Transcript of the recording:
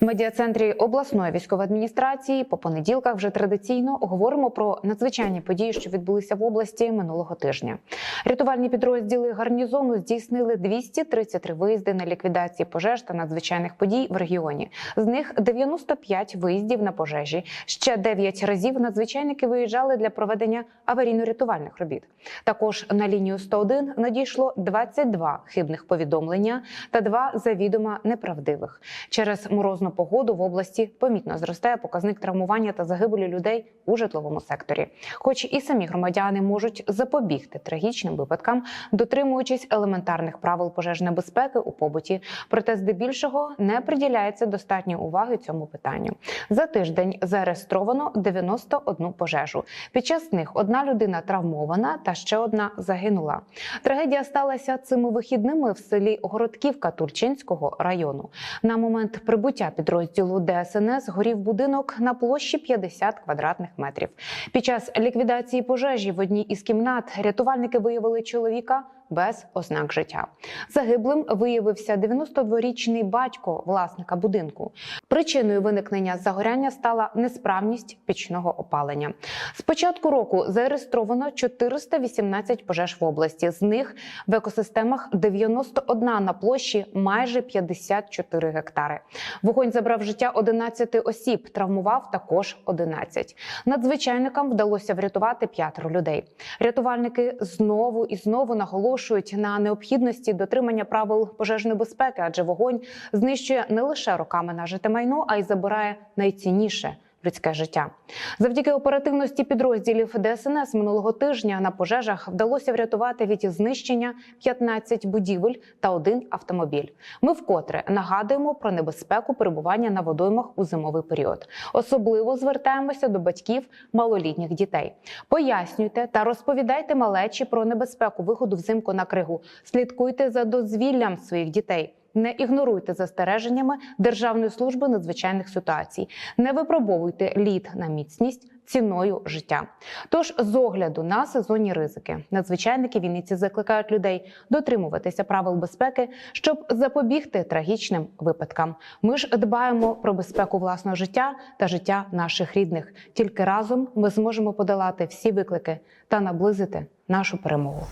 В медіа-центрі обласної військової адміністрації по понеділках вже традиційно говоримо про надзвичайні події, що відбулися в області минулого тижня. Рятувальні підрозділи гарнізону здійснили 233 виїзди на ліквідації пожеж та надзвичайних подій в регіоні. З них 95 виїздів на пожежі. Ще 9 разів надзвичайники виїжджали для проведення аварійно-рятувальних робіт. Також на лінію 101 надійшло 22 хибних повідомлення та два завідомо неправдивих. Через морозну погоду в області помітно зростає показник травмування та загибелі людей у житловому секторі. Хоч і самі громадяни можуть запобігти трагічним випадкам, дотримуючись елементарних правил пожежної безпеки у побуті, проте здебільшого не приділяється достатньо уваги цьому питанню. За тиждень зареєстровано 91 пожежу. Під час них одна людина травмована та ще одна загинула. Трагедія сталася цими вихідними в селі Городківка Турчинського району. На момент прибуття підрозділу ДСНС горів будинок на площі 50 квадратних метрів. Під час ліквідації пожежі в одній із кімнат рятувальники виявили чоловіка без ознак життя. Загиблим виявився 92-річний батько власника будинку. Причиною виникнення загоряння стала несправність пічного опалення. З початку року зареєстровано 418 пожеж в області. З них в екосистемах 91 на площі майже 54 гектари. Вогонь забрав життя 11 осіб, травмував також 11. Надзвичайникам вдалося врятувати п'ятеро людей. Рятувальники знову і знову наголошують на необхідності дотримання правил пожежної безпеки, адже вогонь знищує не лише роками нажите майно, а й забирає найцінніше. Людське життя завдяки оперативності підрозділів ДСНС минулого тижня на пожежах вдалося врятувати від знищення 15 будівель та один автомобіль. Ми вкотре нагадуємо про небезпеку перебування на водоймах у зимовий період. Особливо звертаємося до батьків малолітніх дітей. Пояснюйте та розповідайте малечі про небезпеку виходу взимку на кригу. Слідкуйте за дозвіллям своїх дітей. Не ігноруйте застереженнями Державної служби надзвичайних ситуацій, не випробовуйте лід на міцність ціною життя. Тож, з огляду на сезонні ризики, надзвичайники Вінниці закликають людей дотримуватися правил безпеки, щоб запобігти трагічним випадкам. Ми ж дбаємо про безпеку власного життя та життя наших рідних. Тільки разом ми зможемо подолати всі виклики та наблизити нашу перемогу.